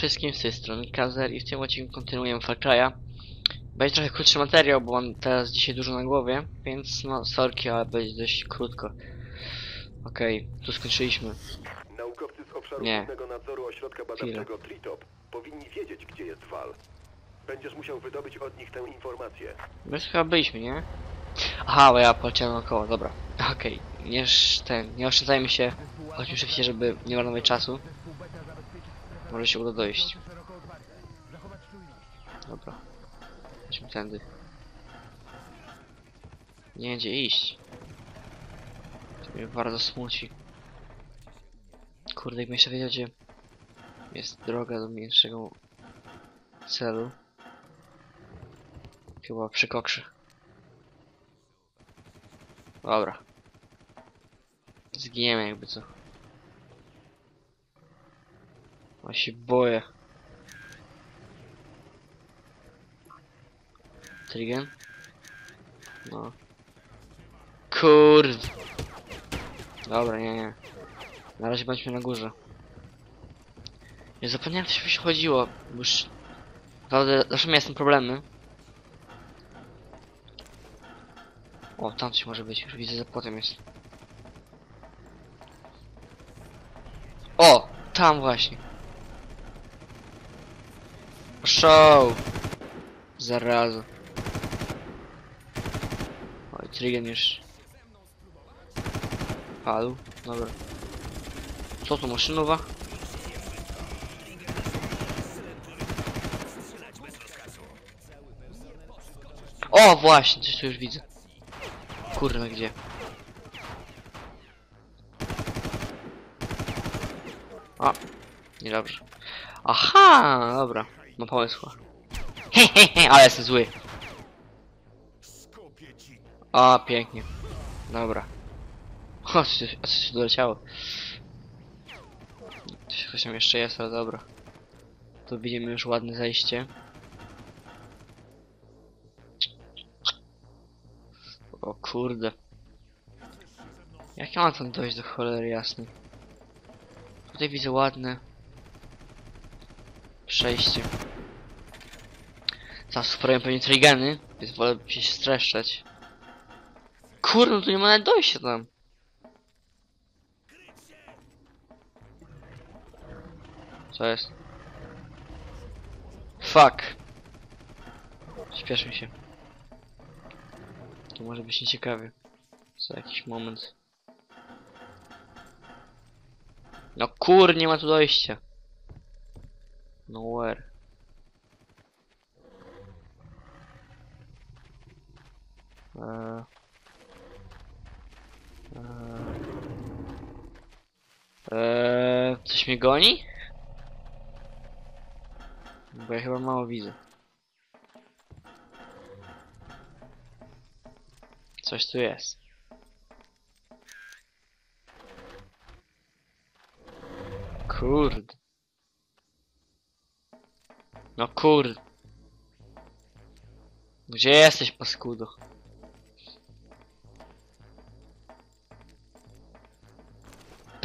Wszystkim z tej strony Kazer i w tym odcinku kontynuujemy Far Cry'a. Będzie trochę krótszy materiał, bo mam teraz dzisiaj dużo na głowie, więc no sorki, ale będzie dość krótko. Okej, tu skończyliśmy. Naukowcy z obszaru Nie. Nadzoru Ośrodka Badawczego Tritop powinni wiedzieć, gdzie jest Wal. Będziesz musiał wydobyć od nich tę informację. My chyba byliśmy, nie? Aha, bo ja poleciałem naokoło, dobra. Okej, nie, sz- ten, nie oszczędzajmy się. Chodźmy szybciej, żeby nie marnować czasu. Może się uda dojść. Dobra. Chodźmy tędy. Nie wiem gdzie iść. To mnie bardzo smuci. Kurde, jakbym jeszcze wiedział gdzie jest droga do mniejszego celu. Chyba przy kokrzy. Dobra. Zginiemy jakby co. Ja się boję. Trigen? No. Kurde. Dobra, nie, nie. Na razie bądźmy na górze. Nie zapomniałem mi się chodziło. Już... Naprawdę zawsze miałem problemy. O, tam coś może być, już widzę, że potem jest. O! Tam właśnie. Show! Zarazu. Oj, Trigen już... Padł, dobra. Co tu, maszynowa? O, właśnie, coś tu już widzę. Kurwa, gdzie? O, niedobrze. Aha, dobra, mam pomysł. Hehehe, ale jestem zły. O, pięknie. Dobra. O, coś tu doleciało. Coś tam jeszcze jest, ale dobra. Tu widzimy już ładne zejście. O kurde. Jak ja mam tam dojść do cholery jasnej? Tutaj widzę ładne przejście. Teraz sprawiam pewnie trigany, więc wolę się streszczać. Kurde, no tu nie ma nawet dojścia tam. Co jest? Fuck. Śpieszmy się. To może być nieciekawie. Za jakiś moment. No kur, nie ma tu dojścia. Nowhere. Eee. Coś mnie goni? Bo ja chyba mało widzę. Coś tu jest. Kurde. No kurde. Gdzie jesteś, paskudo?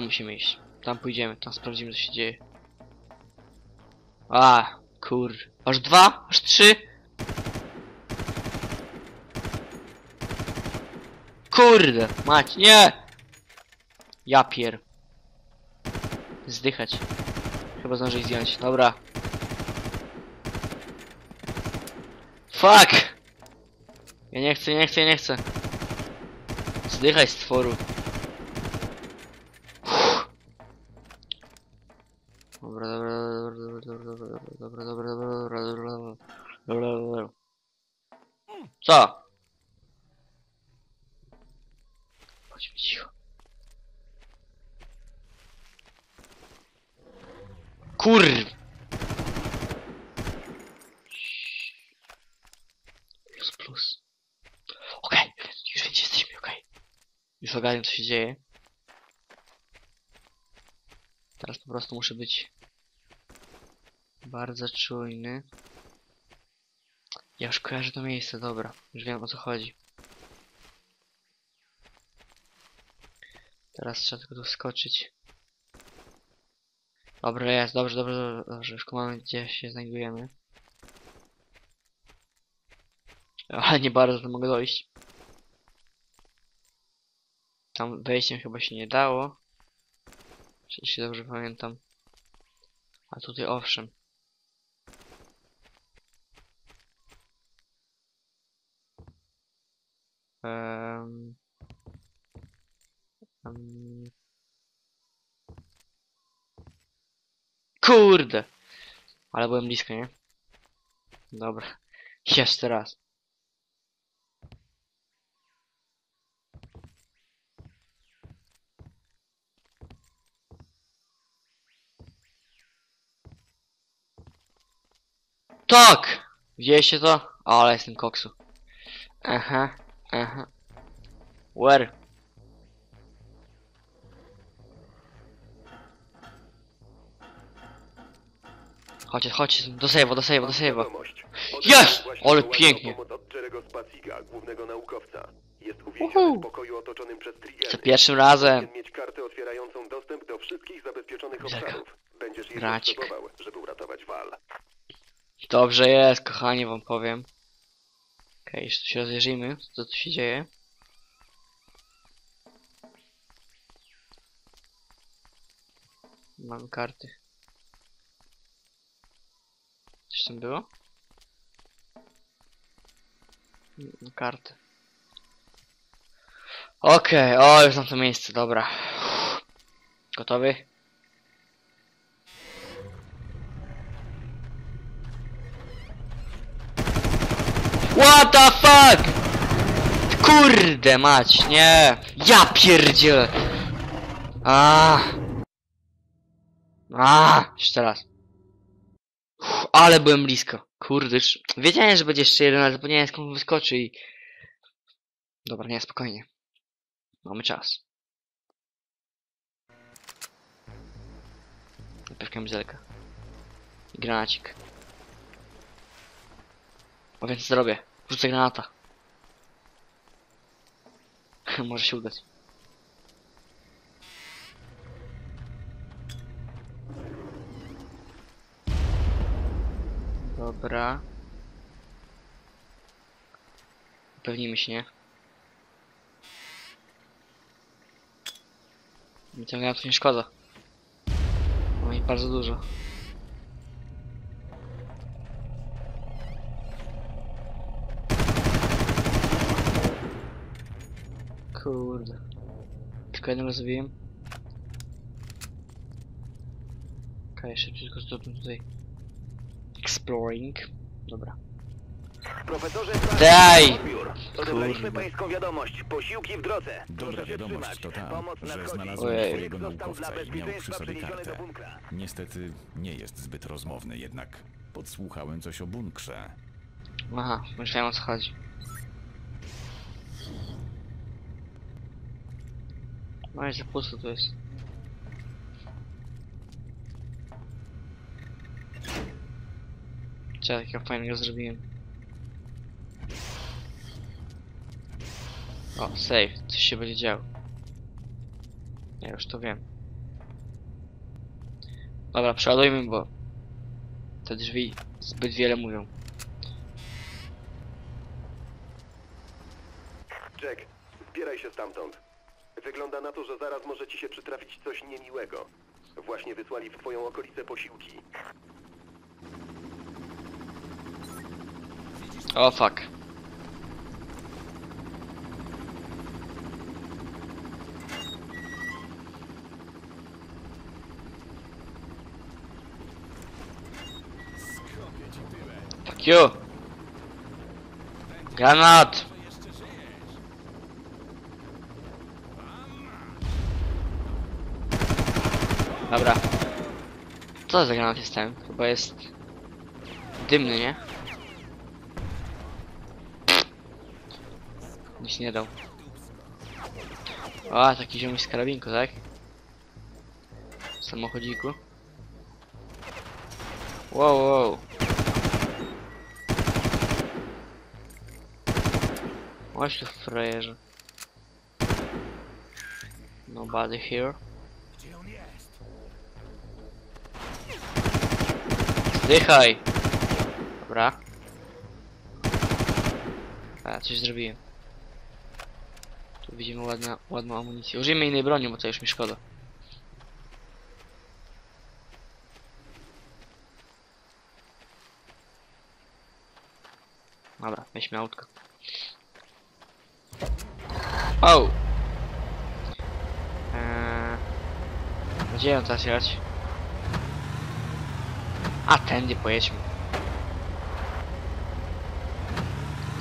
Tam musimy iść. Tam pójdziemy, tam sprawdzimy co się dzieje. A, kur. Aż dwa? Aż trzy? Kurde, mać, nie! Ja pier. Zdychać. Chyba zdążę ich zdjąć. Dobra. Fuck! Ja nie chcę, nie chcę, nie chcę. Zdychaj stworu. Uff. Dobra, dobra, dobra, dobra, dobra, dobra, dobra, dobra, dobra, dobra, dobra. Co? Chodźmy. Kur... Plus, plus. Okej, już wiecie, jesteśmy, okej. Już ogarniam, co się dzieje. Teraz po prostu muszę być bardzo czujny. Ja już kojarzę to miejsce, dobra. Już wiem o co chodzi. Teraz trzeba tylko tu wskoczyć. Dobra, jest, dobrze, dobrze, dobrze, już mamy gdzie się znajdujemy. Ale nie bardzo to mogę dojść. Tam wejściem chyba się nie dało. Jeśli dobrze pamiętam. A tutaj owszem. Um, um, kurde! Ale byłem blisko, nie? Dobra. Jeszcze raz. Tak! Widzieliście to? Ale jestem koksu. Aha, aha. Where? Chodźcie, chodźcie, do save'a, do save'a, do save'a. Wiadomość. Właśnie Ale pięknie. Pomoc od Jerego Spaciga, głównego naukowca. Jest Uhu. uwięziony w pokoju otoczonym przez Triggery. Za pierwszym razem. Powinien mieć kartę otwierającą dostęp do wszystkich zabezpieczonych Zerka. obszarów. Będziesz je Gracik. potrzebował, żeby uratować Wal. Dobrze jest, kochani, wam powiem. Okej, tu się rozejrzyjmy, co tu się dzieje. Mam karty. Coś tam było? Mm, Karty. Okej, o, już znam to miejsce, dobra. Gotowy? What the fuck? Kurde mać, nie. Ja pierdzielę. A. A, jeszcze raz. Ale byłem blisko. Kurde, wiedziałem, że będzie jeszcze jeden, ale zapomniałem skąd wyskoczy i... Dobra, nie, spokojnie. Mamy czas. Najpierw kamizelka. I granacik. O więc zrobię. Rzucę granata. Może się udać. Dobra. Upewnijmy się, nie? Mi tego nie szkoda. Mam ich bardzo dużo. Kurde. Tylko jednego zabiłem. Okej, jeszcze tylko zdobnę tutaj. Exploring. Dobra. Profesorze Daj! Odebraliśmy Kurde. pańską wiadomość. Posiłki w drodze. Dobra Proszę się wiadomość trzymać. to ta, Pomoc że nadchodzi. znalazłem Ojej. twojego Został dla naukowca i miał przy sobie przeniesiony kartę. bunkra. Niestety nie jest zbyt rozmowny, jednak podsłuchałem coś o bunkrze. Aha, wiem o co chodzi. No i że pusto tu jest. Co ja takiego fajnego zrobiłem? O, save, coś się będzie działo. Ja już to wiem. Dobra, przeładujmy, bo te drzwi zbyt wiele mówią. Jack, zbieraj się stamtąd. Wygląda na to, że zaraz może ci się przytrafić coś niemiłego. Właśnie wysłali w twoją okolicę posiłki. O fuck. Fuck you. Granat. Dobra. Co za granat jest ten? Chyba jest dymny, nie? Nic nie dał. A, taki ziomuś z karabinku, tak? W samochodziku. Wow, wow. Chodź tu frajerze. Nobody here. Zdychaj! Dobra. A, coś zrobiłem. Tu widzimy ładna, ładną amunicję. Użyjmy innej broni, bo to już mi szkoda. Dobra, weźmy autko. O! Eee, gdzie ją teraz jechać? A, tędy pojedźmy.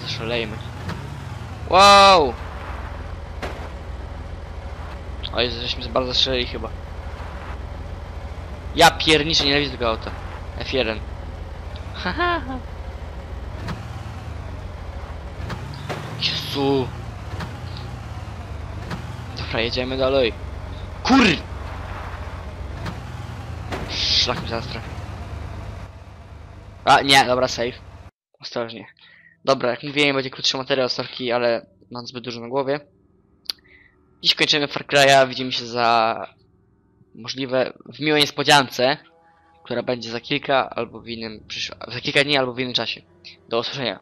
Zaszalejmy. Wow! Oj, żeśmy za bardzo strzelili chyba. Ja pierniczę, nienawidzę tego auta. F1. Haha. Jezu. Dobra, jedziemy dalej. Kur! Szlak mi zaraz. A, nie, dobra, save. Ostrożnie. Dobra, jak mówiłem, będzie krótszy materiał sorki, ale mam zbyt dużo na głowie. Dziś kończymy Far Cry'a, widzimy się za... możliwe w miłej niespodziance, która będzie za kilka albo w innym za kilka dni albo w innym czasie. Do usłyszenia.